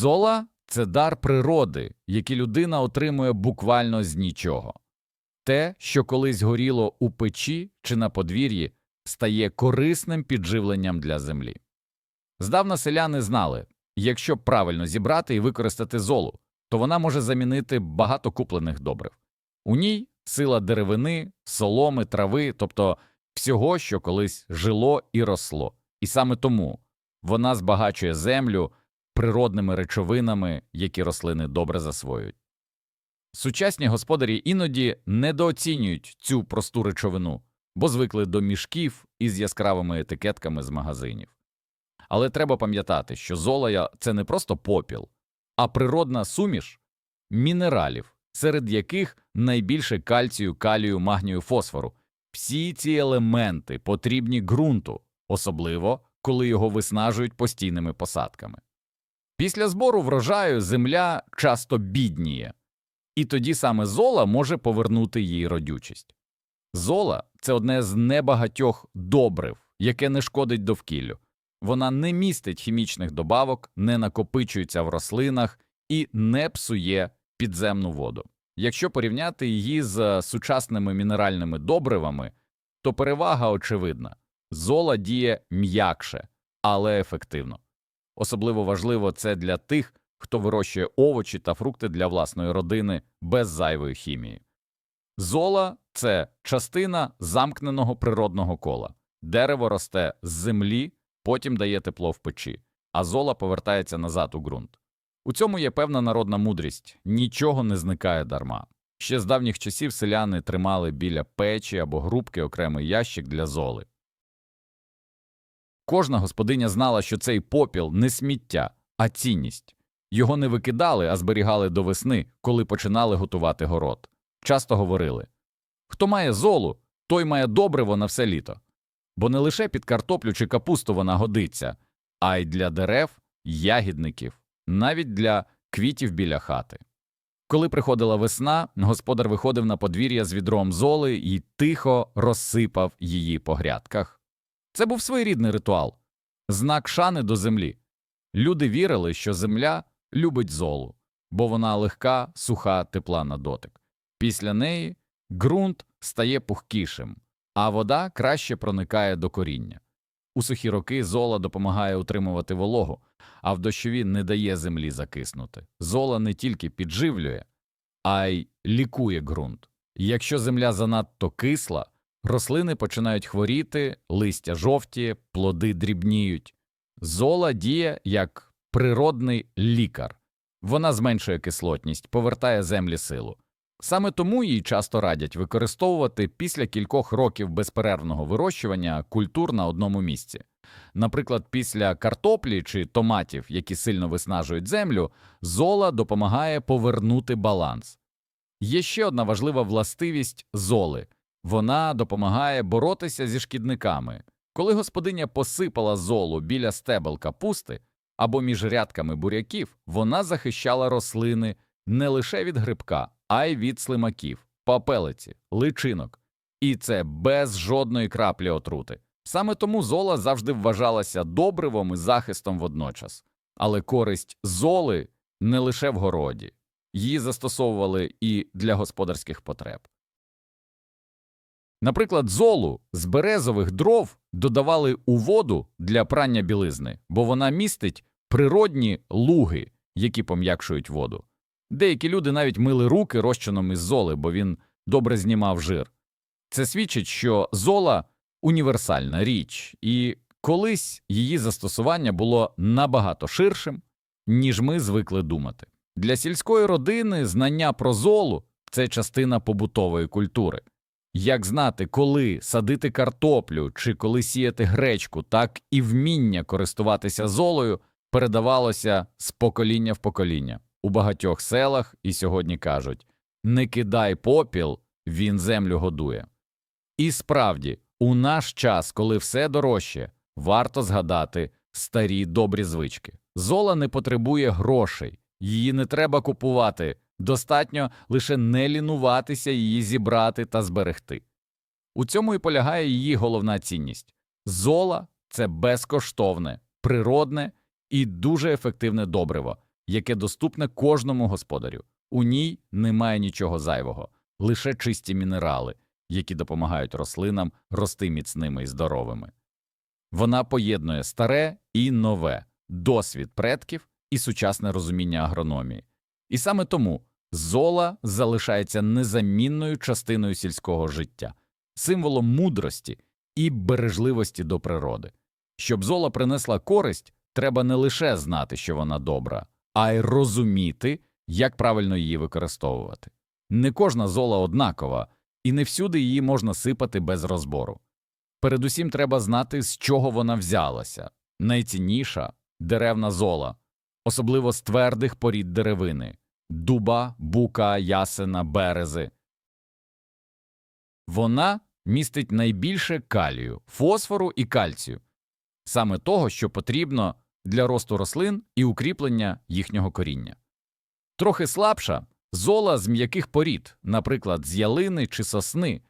Зола це дар природи, який людина отримує буквально з нічого. Те, що колись горіло у печі чи на подвір'ї, стає корисним підживленням для землі. Здавна селяни знали, якщо правильно зібрати і використати золу, то вона може замінити багато куплених добрив. У ній сила деревини, соломи, трави, тобто всього, що колись жило і росло. І саме тому вона збагачує землю природними речовинами, які рослини добре засвоюють. Сучасні господарі іноді недооцінюють цю просту речовину, бо звикли до мішків із яскравими етикетками з магазинів. Але треба пам'ятати, що золоя це не просто попіл, а природна суміш мінералів, серед яких найбільше кальцію, калію, магнію, фосфору. Всі ці елементи потрібні ґрунту, особливо коли його виснажують постійними посадками. Після збору врожаю земля часто бідніє, і тоді саме зола може повернути їй родючість. Зола це одне з небагатьох добрив, яке не шкодить довкіллю. Вона не містить хімічних добавок, не накопичується в рослинах і не псує підземну воду. Якщо порівняти її з сучасними мінеральними добривами, то перевага очевидна зола діє м'якше, але ефективно. Особливо важливо це для тих, хто вирощує овочі та фрукти для власної родини без зайвої хімії. Зола це частина замкненого природного кола. Дерево росте з землі, потім дає тепло в печі, а зола повертається назад у ґрунт. У цьому є певна народна мудрість нічого не зникає дарма. Ще з давніх часів селяни тримали біля печі або грубки окремий ящик для золи. Кожна господиня знала, що цей попіл не сміття, а цінність. Його не викидали, а зберігали до весни, коли починали готувати город. Часто говорили хто має золу, той має добриво на все літо. Бо не лише під картоплю чи капусту вона годиться, а й для дерев, ягідників, навіть для квітів біля хати. Коли приходила весна, господар виходив на подвір'я з відром золи і тихо розсипав її по грядках. Це був своєрідний ритуал, знак шани до землі. Люди вірили, що земля любить золу, бо вона легка, суха, тепла на дотик. Після неї ґрунт стає пухкішим, а вода краще проникає до коріння. У сухі роки зола допомагає утримувати вологу, а в дощові не дає землі закиснути. Зола не тільки підживлює, а й лікує ґрунт. Якщо земля занадто кисла, рослини починають хворіти, листя жовтіє, плоди дрібніють. Зола діє як природний лікар. Вона зменшує кислотність, повертає землі силу. Саме тому їй часто радять використовувати після кількох років безперервного вирощування культур на одному місці. Наприклад, після картоплі чи томатів, які сильно виснажують землю, зола допомагає повернути баланс. Є ще одна важлива властивість золи вона допомагає боротися зі шкідниками. Коли господиня посипала золу біля стебел капусти або між рядками буряків, вона захищала рослини не лише від грибка, а й від слимаків, папелиці, личинок. І це без жодної краплі отрути. Саме тому зола завжди вважалася добривом і захистом водночас. Але користь золи не лише в городі, її застосовували і для господарських потреб. Наприклад, золу з березових дров додавали у воду для прання білизни, бо вона містить природні луги, які пом'якшують воду. Деякі люди навіть мили руки розчином із золи, бо він добре знімав жир. Це свідчить, що зола універсальна річ, і колись її застосування було набагато ширшим, ніж ми звикли думати. Для сільської родини знання про золу це частина побутової культури. Як знати, коли садити картоплю чи коли сіяти гречку, так і вміння користуватися золою передавалося з покоління в покоління. У багатьох селах і сьогодні кажуть не кидай попіл, він землю годує. І справді, у наш час, коли все дорожче, варто згадати старі добрі звички. Зола не потребує грошей, її не треба купувати, достатньо лише не лінуватися її зібрати та зберегти. У цьому і полягає її головна цінність зола це безкоштовне, природне і дуже ефективне добриво, яке доступне кожному господарю. У ній немає нічого зайвого, лише чисті мінерали, які допомагають рослинам рости міцними і здоровими. Вона поєднує старе і нове, досвід предків і сучасне розуміння агрономії. І саме тому зола залишається незамінною частиною сільського життя, символом мудрості і бережливості до природи. Щоб зола принесла користь, треба не лише знати, що вона добра, а й розуміти, як правильно її використовувати. Не кожна зола однакова, і не всюди її можна сипати без розбору. Передусім треба знати, з чого вона взялася. Найцінніша деревна зола, особливо з твердих порід деревини дуба, бука, ясена, берези. Вона містить найбільше калію, фосфору і кальцію, саме того, що потрібно для росту рослин і укріплення їхнього коріння. Трохи слабша зола з м'яких порід, наприклад, з ялини чи сосни,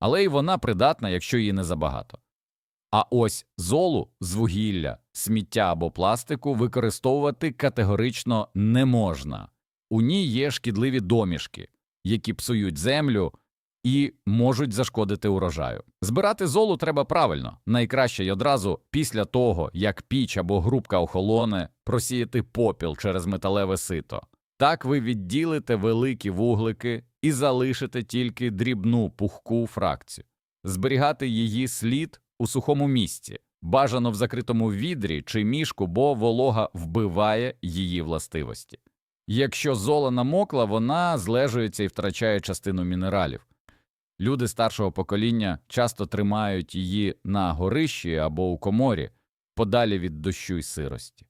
але й вона придатна, якщо її не забагато. А ось золу з вугілля, сміття або пластику використовувати категорично не можна. У ній є шкідливі домішки, які псують землю і можуть зашкодити урожаю. Збирати золу треба правильно, найкраще й одразу після того, як піч або грубка охолоне, просіяти попіл через металеве сито. Так ви відділите великі вуглики і залишите тільки дрібну пухку фракцію. Зберігати її слід у сухому місці, бажано в закритому відрі чи мішку, бо волога вбиває її властивості. Якщо зола намокла, вона злежується і втрачає частину мінералів. Люди старшого покоління часто тримають її на горищі або у коморі, подалі від дощу й сирості.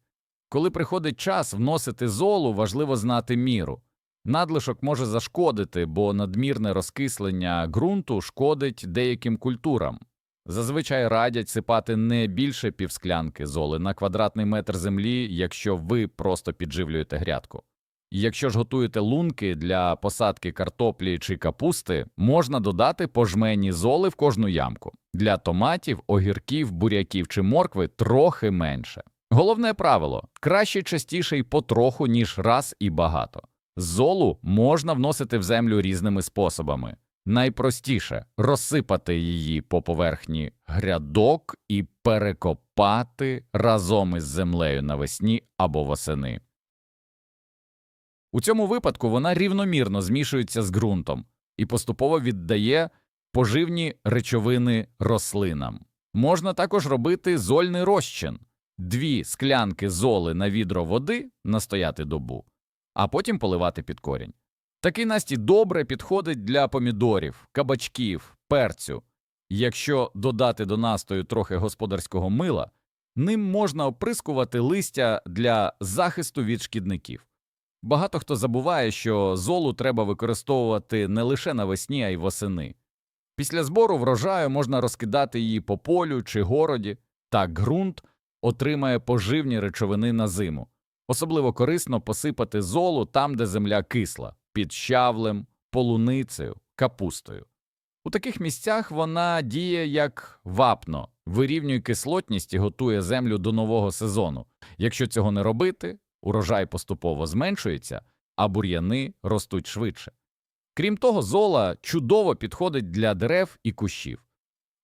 Коли приходить час вносити золу, важливо знати міру. Надлишок може зашкодити, бо надмірне розкислення ґрунту шкодить деяким культурам. Зазвичай радять сипати не більше півсклянки золи на квадратний метр землі, якщо ви просто підживлюєте грядку. Якщо ж готуєте лунки для посадки картоплі чи капусти, можна додати по жмені золи в кожну ямку. Для томатів, огірків, буряків чи моркви трохи менше. Головне правило краще частіше й потроху, ніж раз і багато. Золу можна вносити в землю різними способами. Найпростіше розсипати її по поверхні грядок і перекопати разом із землею навесні або восени. У цьому випадку вона рівномірно змішується з ґрунтом і поступово віддає поживні речовини рослинам. Можна також робити зольний розчин дві склянки золи на відро води настояти добу, а потім поливати під корінь. Такий настій добре підходить для помідорів, кабачків, перцю. Якщо додати до настою трохи господарського мила, ним можна оприскувати листя для захисту від шкідників. Багато хто забуває, що золу треба використовувати не лише навесні, а й восени. Після збору врожаю можна розкидати її по полю чи городі, так ґрунт отримає поживні речовини на зиму. Особливо корисно посипати золу там, де земля кисла, під щавлем, полуницею, капустою. У таких місцях вона діє як вапно, вирівнює кислотність і готує землю до нового сезону. Якщо цього не робити, урожай поступово зменшується, а бур'яни ростуть швидше. Крім того, зола чудово підходить для дерев і кущів.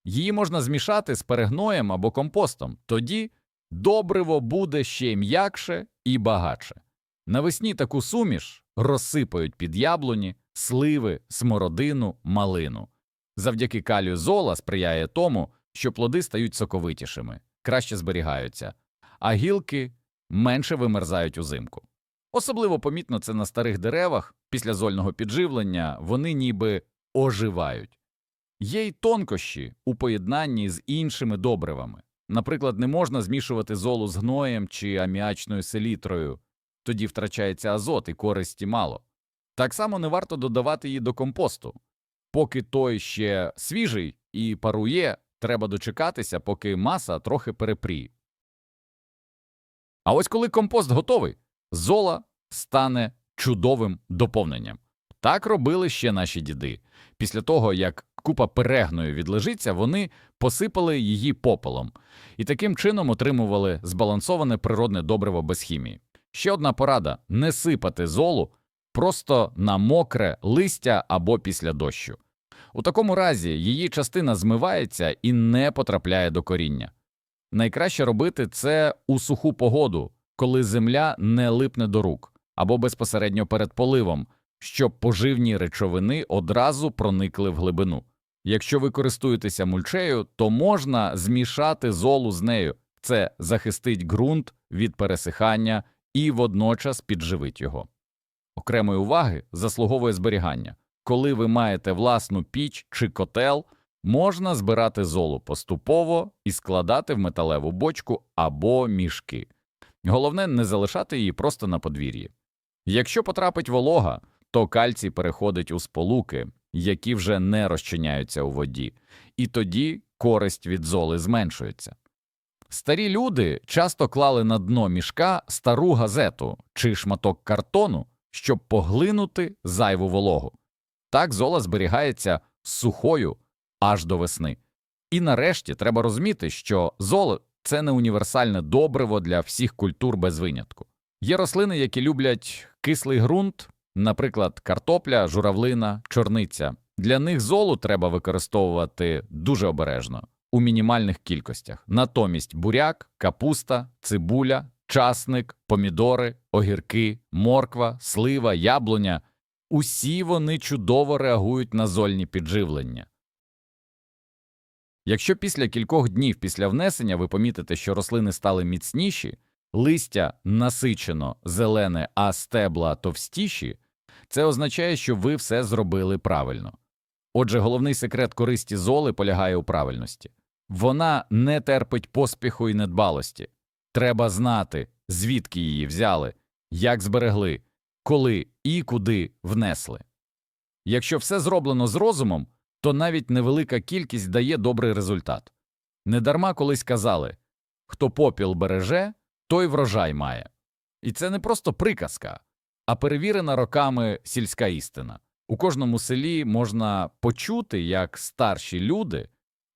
Її можна змішати з перегноєм або компостом, тоді добриво буде ще м'якше і багатше. Навесні таку суміш розсипають під яблуні, сливи, смородину, малину. Завдяки калію зола сприяє тому, що плоди стають соковитішими, краще зберігаються, а гілки менше вимерзають узимку. Особливо помітно це на старих деревах після зольного підживлення вони ніби оживають. Є й тонкощі у поєднанні з іншими добривами. Наприклад, не можна змішувати золу з гноєм чи аміачною селітрою, тоді втрачається азот і користі мало. Так само не варто додавати її до компосту. Поки той ще свіжий і парує, треба дочекатися, поки маса трохи перепріє. А ось коли компост готовий, зола стане чудовим доповненням. Так робили ще наші діди. Після того, як купа перегною відлежиться, вони посипали її попелом і таким чином отримували збалансоване природне добриво без хімії. Ще одна порада не сипати золу просто на мокре листя або після дощу. У такому разі її частина змивається і не потрапляє до коріння. Найкраще робити це у суху погоду, коли земля не липне до рук, або безпосередньо перед поливом, щоб поживні речовини одразу проникли в глибину. Якщо ви користуєтеся мульчею, то можна змішати золу з нею. Це захистить ґрунт від пересихання і водночас підживить його. Окремої уваги заслуговує зберігання. Коли ви маєте власну піч чи котел, можна збирати золу поступово і складати в металеву бочку або мішки. Головне не залишати її просто на подвір'ї. Якщо потрапить волога, то кальцій переходить у сполуки, які вже не розчиняються у воді, і тоді користь від золи зменшується. Старі люди часто клали на дно мішка стару газету чи шматок картону, щоб поглинути зайву вологу. Так зола зберігається сухою аж до весни. І нарешті треба розуміти, що золо це не універсальне добриво для всіх культур без винятку. Є рослини, які люблять кислий ґрунт, наприклад, картопля, журавлина, чорниця. Для них золу треба використовувати дуже обережно у мінімальних кількостях. Натомість буряк, капуста, цибуля, часник, помідори, огірки, морква, слива, яблуня усі вони чудово реагують на зольні підживлення. Якщо після кількох днів після внесення ви помітите, що рослини стали міцніші, листя насичено зелене, а стебла товстіші, це означає, що ви все зробили правильно. Отже, головний секрет користі золи полягає у правильності. Вона не терпить поспіху і недбалості. Треба знати, звідки її взяли, як зберегли, коли і куди внесли. Якщо все зроблено з розумом, то навіть невелика кількість дає добрий результат. Недарма колись казали хто попіл береже, той врожай має. І це не просто приказка, а перевірена роками сільська істина. У кожному селі можна почути, як старші люди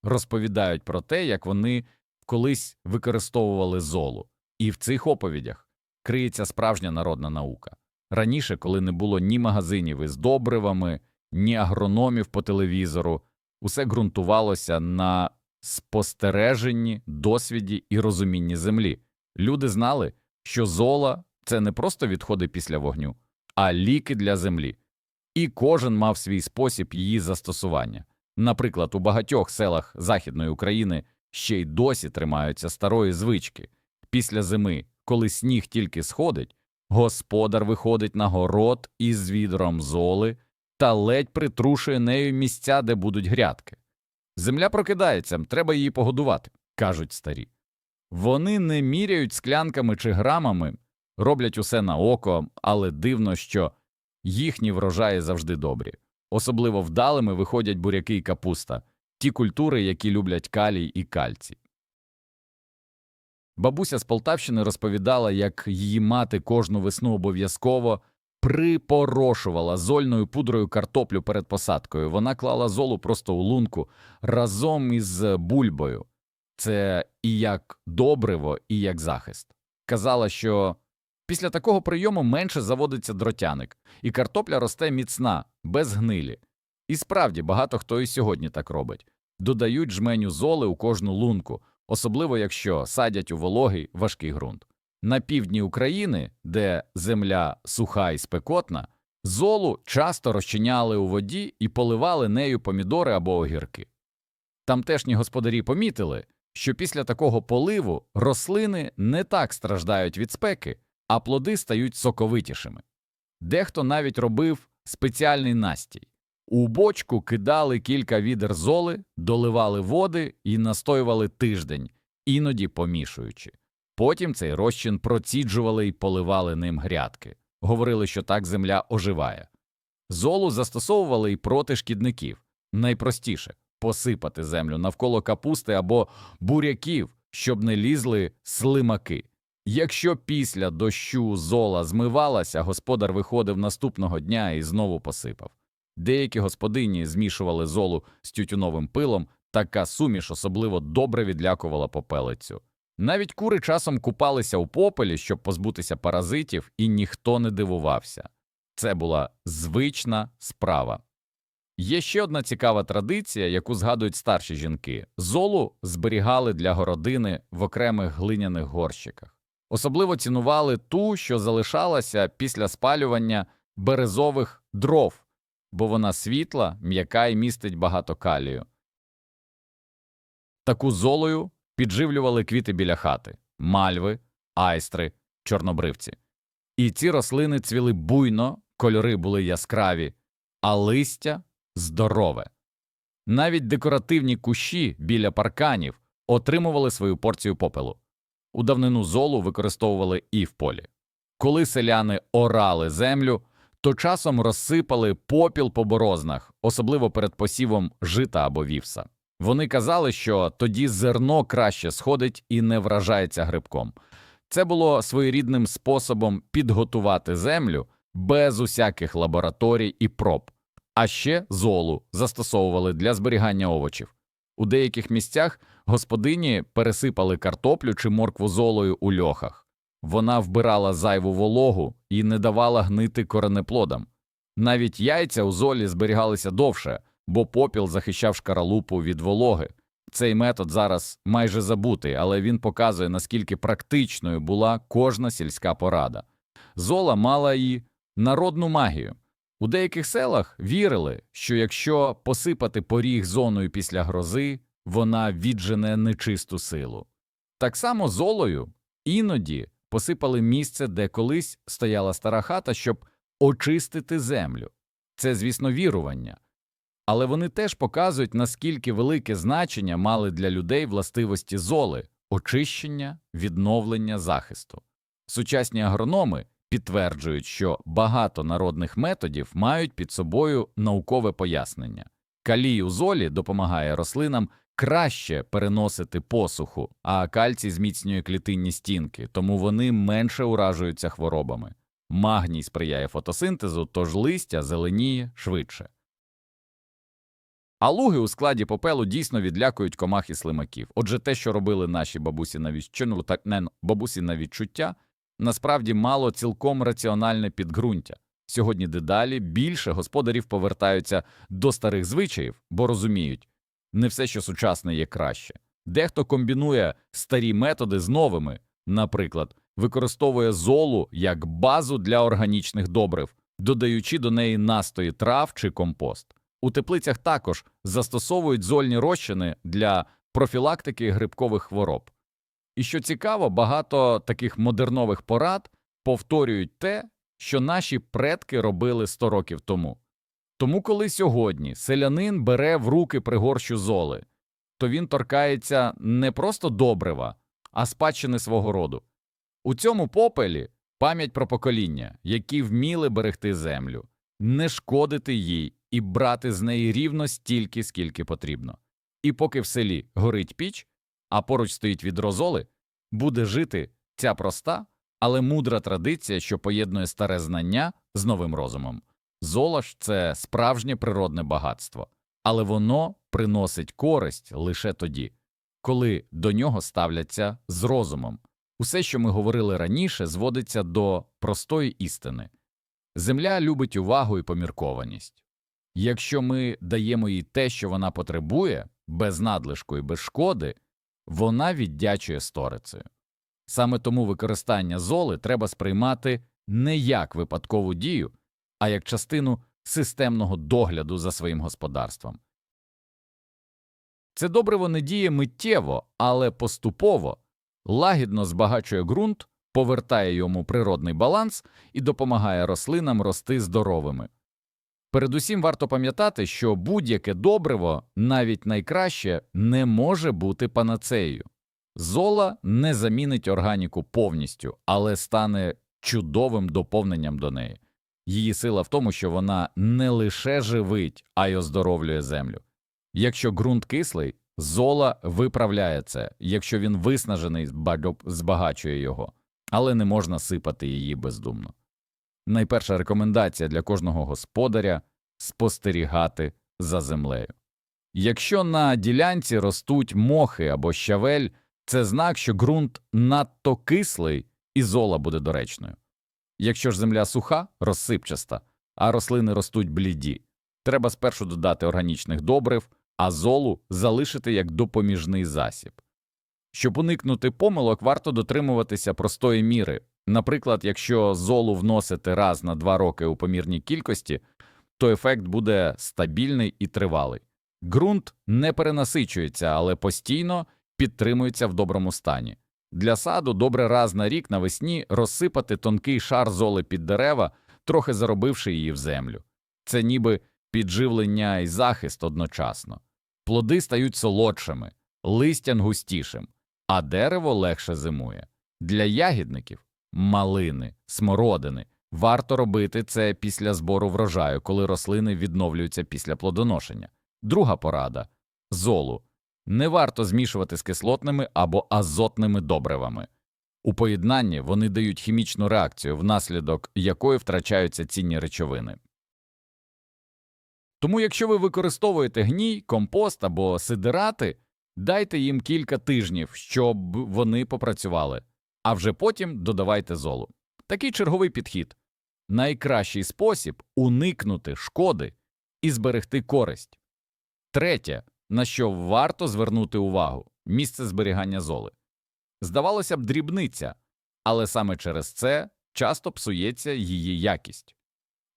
розповідають про те, як вони колись використовували золу, і в цих оповідях криється справжня народна наука. Раніше, коли не було ні магазинів із добривами, ні агрономів по телевізору, усе ґрунтувалося на спостереженні, досвіді і розумінні землі. Люди знали, що зола це не просто відходи після вогню, а ліки для землі, і кожен мав свій спосіб її застосування. Наприклад, у багатьох селах Західної України ще й досі тримаються старої звички. Після зими, коли сніг тільки сходить, господар виходить на город із відром золи та ледь притрушує нею місця, де будуть грядки. Земля прокидається, треба її погодувати, кажуть старі. Вони не міряють склянками чи грамами, роблять усе на око, але дивно, що їхні врожаї завжди добрі. Особливо вдалими виходять буряки і капуста, ті культури, які люблять калій і кальцій. Бабуся з Полтавщини розповідала, як її мати кожну весну обов'язково припорошувала зольною пудрою картоплю перед посадкою. Вона клала золу просто у лунку разом із бульбою. Це і як добриво, і як захист. Казала, що після такого прийому менше заводиться дротяник, і картопля росте міцна, без гнилі. І справді багато хто і сьогодні так робить додають жменю золи у кожну лунку, особливо якщо садять у вологий важкий ґрунт. На півдні України, де земля суха і спекотна, золу часто розчиняли у воді і поливали нею помідори або огірки. Тамтешні господарі помітили, що після такого поливу рослини не так страждають від спеки, а плоди стають соковитішими. Дехто навіть робив спеціальний настій. У бочку кидали кілька відер золи, доливали води і настоювали тиждень, іноді помішуючи. Потім цей розчин проціджували і поливали ним грядки. Говорили, що так земля оживає. Золу застосовували і проти шкідників. Найпростіше посипати землю навколо капусти або буряків, щоб не лізли слимаки. Якщо після дощу зола змивалася, господар виходив наступного дня і знову посипав. Деякі господині змішували золу з тютюновим пилом, така суміш особливо добре відлякувала попелицю. Навіть кури часом купалися у попелі, щоб позбутися паразитів, і ніхто не дивувався. Це була звична справа. Є ще одна цікава традиція, яку згадують старші жінки. Золу зберігали для городини в окремих глиняних горщиках. Особливо цінували ту, що залишалася після спалювання березових дров, бо вона світла, м'яка і містить багато калію. Таку золою підживлювали квіти біля хати мальви, айстри, чорнобривці. І ці рослини цвіли буйно, кольори були яскраві, а листя здорове. Навіть декоративні кущі біля парканів отримували свою порцію попелу. У давнину золу використовували і в полі. Коли селяни орали землю, то часом розсипали попіл по борознах, особливо перед посівом жита або вівса. Вони казали, що тоді зерно краще сходить і не вражається грибком. Це було своєрідним способом підготувати землю без усяких лабораторій і проб. А ще золу застосовували для зберігання овочів. У деяких місцях господині пересипали картоплю чи моркву золою у льохах. Вона вбирала зайву вологу і не давала гнити коренеплодам. Навіть яйця у золі зберігалися довше, бо попіл захищав шкаралупу від вологи. Цей метод зараз майже забутий, але він показує, наскільки практичною була кожна сільська порада. Зола мала і народну магію. У деяких селах вірили, що якщо посипати поріг зоною після грози, вона віджене нечисту силу. Так само золою іноді посипали місце, де колись стояла стара хата, щоб очистити землю. Це, звісно, вірування. Але вони теж показують, наскільки велике значення мали для людей властивості золи, очищення, відновлення захисту. Сучасні агрономи підтверджують, що багато народних методів мають під собою наукове пояснення. Калій у золі допомагає рослинам краще переносити посуху, а кальцій зміцнює клітинні стінки, тому вони менше уражуються хворобами. Магній сприяє фотосинтезу, тож листя зеленіє швидше. А луги у складі попелу дійсно відлякують комах і слимаків. Отже, те, що робили наші бабусі на відчуття, ну, так, не, бабусі на відчуття, насправді мало цілком раціональне підґрунтя. Сьогодні дедалі більше господарів повертаються до старих звичаїв, бо розуміють, не все, що сучасне, є краще. Дехто комбінує старі методи з новими, наприклад, використовує золу як базу для органічних добрив, додаючи до неї настої трав чи компост. У теплицях також застосовують зольні розчини для профілактики грибкових хвороб. І що цікаво, багато таких модернових порад повторюють те, що наші предки робили 100 років тому. Тому, коли сьогодні селянин бере в руки пригорщу золи, то він торкається не просто добрива, а спадщини свого роду. У цьому попелі пам'ять про покоління, які вміли берегти землю, не шкодити їй і брати з неї рівно стільки, скільки потрібно. І поки в селі горить піч, а поруч стоїть відро золи, буде жити ця проста, але мудра традиція, що поєднує старе знання з новим розумом. Зола ж це справжнє природне багатство, але воно приносить користь лише тоді, коли до нього ставляться з розумом. Усе, що ми говорили раніше, зводиться до простої істини. Земля любить увагу і поміркованість. Якщо ми даємо їй те, що вона потребує, без надлишку і без шкоди, вона віддячує сторицею. Саме тому використання золи треба сприймати не як випадкову дію, а як частину системного догляду за своїм господарством. Це добриво не діє миттєво, але поступово, лагідно збагачує ґрунт, повертає йому природний баланс і допомагає рослинам рости здоровими. Передусім варто пам'ятати, що будь-яке добриво, навіть найкраще, не може бути панацеєю. Зола не замінить органіку повністю, але стане чудовим доповненням до неї. Її сила в тому, що вона не лише живить, а й оздоровлює землю. Якщо ґрунт кислий, зола виправляє це, якщо він виснажений, збагачує його, але не можна сипати її бездумно. Найперша рекомендація для кожного господаря спостерігати за землею. Якщо на ділянці ростуть мохи або щавель, Це знак, що ґрунт надто кислий і зола буде доречною. Якщо ж земля суха, розсипчаста, а рослини ростуть бліді, треба спершу додати органічних добрив, а золу залишити як допоміжний засіб. Щоб уникнути помилок, варто дотримуватися простої міри. Наприклад, якщо золу вносити раз на два роки у помірній кількості, то ефект буде стабільний і тривалий. Ґрунт не перенасичується, але постійно підтримується в доброму стані. Для саду добре раз на рік навесні розсипати тонкий шар золи під дерева, трохи заробивши її в землю. Це ніби підживлення і захист одночасно. Плоди стають солодшими, листян густішим, а дерево легше зимує. Для ягідників малини, смородини варто робити це після збору врожаю, коли рослини відновлюються після плодоношення. Друга порада золу не варто змішувати з кислотними або азотними добривами. У поєднанні вони дають хімічну реакцію, внаслідок якої втрачаються цінні речовини. Тому, якщо ви використовуєте гній, компост або сидирати, дайте їм кілька тижнів, щоб вони попрацювали, а вже потім додавайте золу. Такий черговий підхід найкращий спосіб уникнути шкоди і зберегти користь. Третє, на що варто звернути увагу місце зберігання золи. Здавалося б, дрібниця, але саме через це часто псується її якість.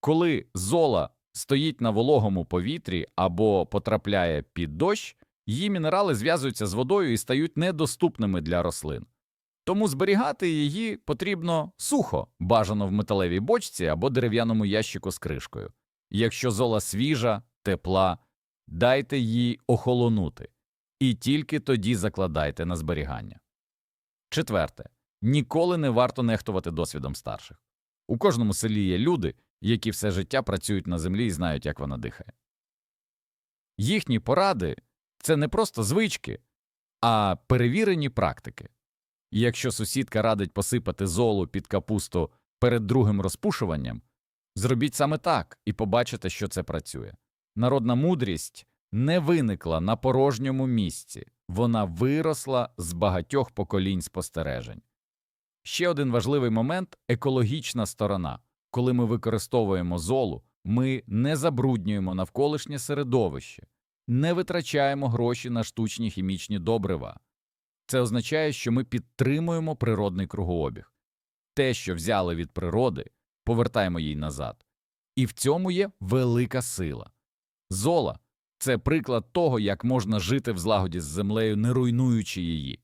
Коли зола стоїть на вологому повітрі або потрапляє під дощ, її мінерали зв'язуються з водою і стають недоступними для рослин. Тому зберігати її потрібно сухо, бажано в металевій бочці або дерев'яному ящику з кришкою. Якщо зола свіжа, тепла, дайте їй охолонути, і тільки тоді закладайте на зберігання. Четверте. Ніколи не варто нехтувати досвідом старших. У кожному селі є люди, які все життя працюють на землі і знають, як вона дихає. Їхні поради це не просто звички, а перевірені практики. І якщо сусідка радить посипати золу під капусту перед другим розпушуванням, зробіть саме так і побачите, що це працює. Народна мудрість не виникла на порожньому місці, вона виросла з багатьох поколінь спостережень. Ще один важливий момент екологічна сторона. Коли ми використовуємо золу, ми не забруднюємо навколишнє середовище, не витрачаємо гроші на штучні хімічні добрива. Це означає, що ми підтримуємо природний кругообіг. Те, що взяли від природи, повертаємо їй назад. І в цьому є велика сила. Зола це приклад того, як можна жити в злагоді з землею, не руйнуючи її.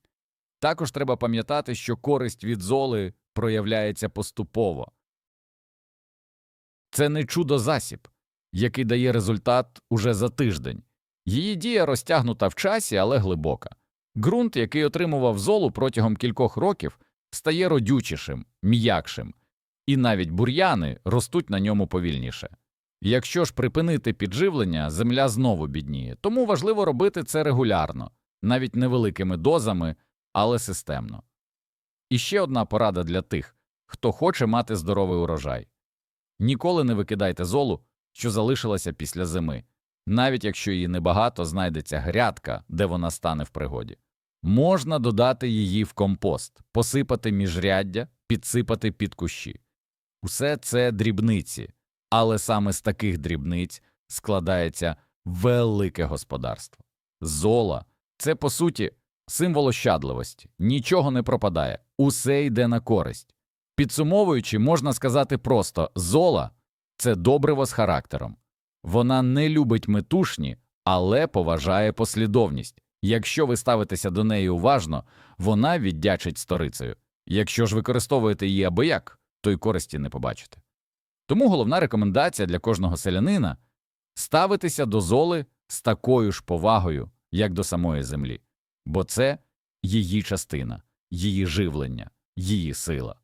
Також треба пам'ятати, що користь від золи проявляється поступово. Це не чудо засіб, який дає результат уже за тиждень. Її дія розтягнута в часі, але глибока. Ґрунт, який отримував золу протягом кількох років, стає родючішим, м'якшим, і навіть бур'яни ростуть на ньому повільніше. Якщо ж припинити підживлення, земля знову бідніє, тому важливо робити це регулярно, навіть невеликими дозами, але системно. І ще одна порада для тих, хто хоче мати здоровий урожай ніколи не викидайте золу, що залишилася після зими, навіть якщо її небагато знайдеться грядка, де вона стане в пригоді. Можна додати її в компост, посипати міжряддя, підсипати під кущі. Усе це дрібниці, але саме з таких дрібниць складається велике господарство. Зола це, по суті, символ ощадливості, нічого не пропадає, усе йде на користь. Підсумовуючи, можна сказати просто зола це добриво з характером. Вона не любить метушні, але поважає послідовність. Якщо ви ставитеся до неї уважно, вона віддячить сторицею. Якщо ж використовуєте її абияк, то й користі не побачите. Тому головна рекомендація для кожного селянина ставитися до золи з такою ж повагою, як до самої землі, бо це її частина, її живлення, її сила.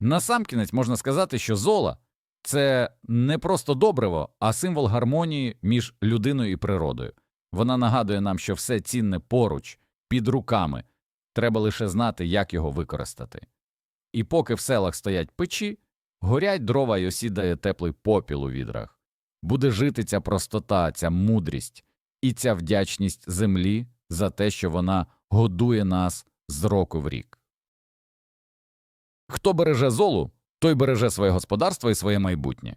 Насамкінець можна сказати, що зола це не просто добриво, а символ гармонії між людиною і природою. Вона нагадує нам, що все цінне поруч, під руками, треба лише знати, як його використати. І поки в селах стоять печі, горять дрова й осідає теплий попіл у відрах, буде жити ця простота, ця мудрість і ця вдячність землі за те, що вона годує нас з року в рік. Хто береже золу, той береже своє господарство і своє майбутнє.